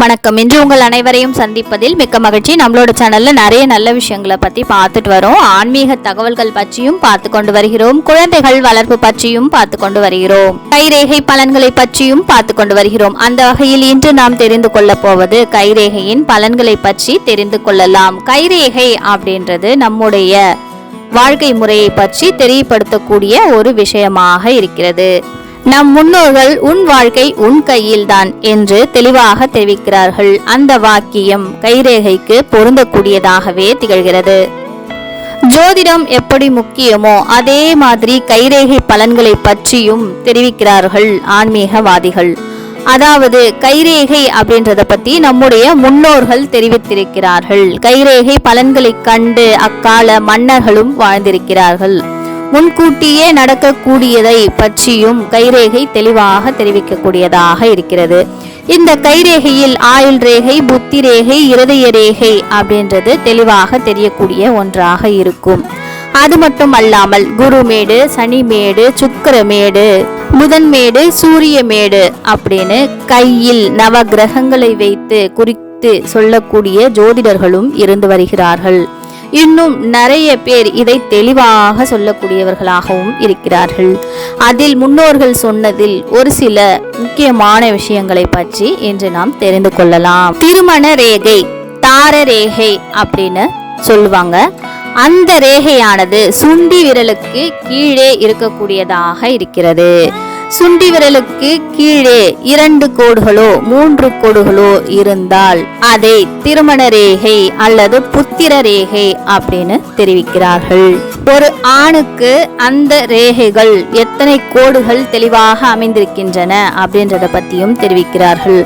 வணக்கம். இன்று உங்கள் அனைவரையும் சந்திப்பதில் மிக்க மகிழ்ச்சி. நம்மளோட சேனல்ல நிறைய நல்ல விஷயங்களை பத்தி பார்த்துட்டு வரோம். ஆன்மீக தகவல்கள் பற்றியும் பார்த்து கொண்டு வருகிறோம். குழந்தைகள் வளர்ப்பு பற்றியும் பார்த்து கொண்டு வருகிறோம். கைரேகை பலன்களை பற்றியும் பார்த்து கொண்டு வருகிறோம். அந்த வகையில் இன்று நாம் தெரிந்து கொள்ள போவது கைரேகையின் பலன்களை பற்றி தெரிந்து கொள்ளலாம். கைரேகை அப்படின்றது நம்முடைய வாழ்க்கை முறையை பற்றி தெரியப்படுத்தக்கூடிய ஒரு விஷயமாக இருக்கிறது. நம் முன்னோர்கள் உன் வாழ்க்கை உன் கையில்தான் என்று தெளிவாக தெரிவிக்கிறார்கள். அந்த வாக்கியம் கைரேகைக்கு பொருந்தக்கூடியதாகவே திகழ்கிறது. ஜோதிடம் எப்படி முக்கியமோ அதே மாதிரி கைரேகை பலன்களை பற்றியும் தெரிவிக்கிறார்கள் ஆன்மீகவாதிகள். அதாவது கைரேகை அப்படின்றத பத்தி நம்முடைய முன்னோர்கள் தெரிவித்திருக்கிறார்கள். கைரேகை பலன்களை கண்டு அக்கால மன்னர்களும் வாழ்ந்திருக்கிறார்கள். முன்கூட்டியே நடக்கக்கூடியதை பற்றியும் கைரேகை தெளிவாக தெரிவிக்கக்கூடியதாக இருக்கிறது. இந்த கைரேகையில் ஆயுள் ரேகை புத்தி ரேகை இருதய ரேகை அப்படின்றது தெளிவாக தெரியக்கூடிய ஒன்றாக இருக்கும். அது மட்டும் அல்லாமல் குருமேடு சனிமேடு சுக்கிரமேடு புதன்மேடு சூரியமேடு அப்படின்னு கையில் நவ கிரகங்களை வைத்து குறித்து சொல்லக்கூடிய ஜோதிடர்களும் இருந்து வருகிறார்கள். இன்னும் நிறைய பேர் இதை தெளிவாக சொல்லக்கூடியவர்களாகவும் இருக்கிறார்கள். அதில் முன்னோர்கள் சொன்னதில் ஒரு சில முக்கியமான விஷயங்களை பற்றி இன்று நாம் தெரிந்து கொள்ளலாம். திருமண ரேகை தார ரேகை அப்படின்னு சொல்லுவாங்க. அந்த ரேகையானது சுண்டி விரலுக்கு கீழே இருக்கக்கூடியதாக இருக்கிறது. சுண்டி விரலுக்கு கீழே இரண்டு கோடுகளோ மூன்று கோடுகளோ இருந்தால் அதை திருமண ரேகை அல்லது புத்திர ரேகை அப்படின்னு தெரிவிக்கிறார்கள். ஒரு ஆணுக்கு அந்த ரேகைகள் எத்தனை கோடுகள் தெளிவாக அமைந்திருக்கின்றன அப்படின்றத பத்தியும் தெரிவிக்கிறார்கள்.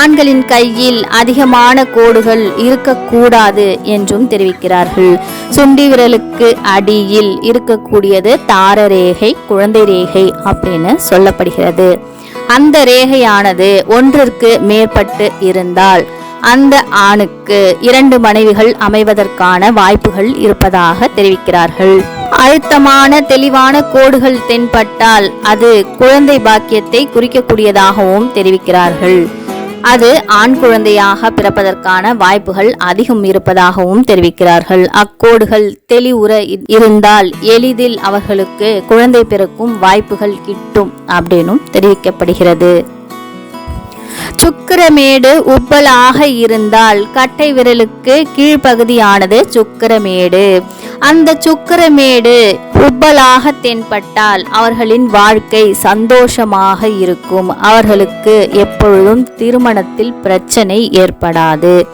ஆண்களின் கையில் அதிகமான கோடுகள் இருக்கக்கூடாது என்றும் தெரிவிக்கிறார்கள். சுண்டி விரலுக்கு அடியில் இருக்கக்கூடியது தார ரேகை குழந்தை ரேகை அப்படின்னு சொல்ல சொல்லப்படுகிறது. அந்த ரேகையானது ஒன்றிற்கு மேற்பட்டு இருந்தால் அந்த ஆணுக்கு இரண்டு மனைவிகள் அமைவதற்கான வாய்ப்புகள் இருப்பதாக தெரிவிக்கிறார்கள். அழுத்தமான தெளிவான கோடுகள் தென்பட்டால் அது குழந்தை பாக்கியத்தை குறிக்கக்கூடியதாகவும் தெரிவிக்கிறார்கள். அது ஆண் குழந்தையாக பிறப்பதற்கான வாய்ப்புகள் அதிகம் இருப்பதாகவும் தெரிவிக்கிறார்கள். அக்கோடுகள் தெளிவுற இருந்தால் எளிதில் அவர்களுக்கு குழந்தை பிறக்கும் வாய்ப்புகள் கிட்டும் அப்படின்னும் தெரிவிக்கப்படுகிறது. சுக்கிரமேடு உப்பலாக இருந்தால் கட்டை விரலுக்கு கீழ்ப்பகுதியானது சுக்கிரமேடு. அந்த சுக்கிரமேடு உப்பலாக தென்பட்டால் அவர்களின் வாழ்க்கை சந்தோஷமாக இருக்கும். அவர்களுக்கு எப்பொழுதும் திருமணத்தில் பிரச்சனை ஏற்படாது.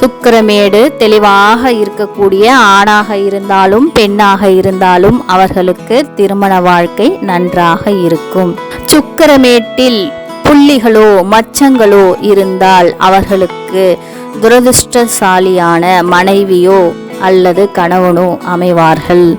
சுக்கரமேடு தெளிவாக இருக்கக்கூடிய ஆணாக இருந்தாலும் பெண்ணாக இருந்தாலும் அவர்களுக்கு திருமண வாழ்க்கை நன்றாக இருக்கும். சுக்கரமேட்டில் புள்ளிகளோ மச்சங்களோ இருந்தால் அவர்களுக்கு துரதிருஷ்டசாலியான மனைவியோ அல்லது கணவனோ அமைவார்கள்.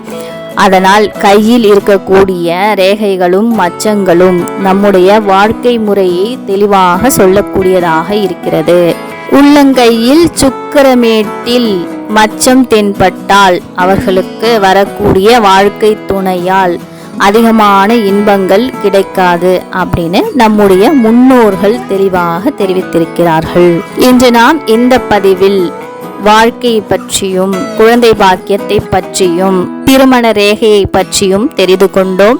அதனால் கையில் இருக்கக்கூடிய ரேகைகளும் மச்சங்களும் நம்முடைய வாழ்க்கை முறையை தெளிவாக சொல்லக்கூடியதாக இருக்கிறது. உள்ளங்கையில் சுக்கிரமேட்டில் மச்சம் தென்பட்டால் அவர்களுக்கு வரக்கூடிய வாழ்க்கை துணையால் அதிகமான இன்பங்கள் கிடைக்காது அப்படின்னு நம்முடைய முன்னோர்கள் தெளிவாக தெரிவித்திருக்கிறார்கள். இன்று நாம் இந்த பதிவில் வாழ்க்கையை பற்றியும் குழந்தை பாக்கியத்தை பற்றியும் திருமண ரேகையை பற்றியும் தெரிந்து கொண்டோம்.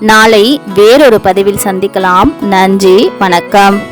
நாளை வேறொரு பதிவில் சந்திக்கலாம். நன்றி வணக்கம்.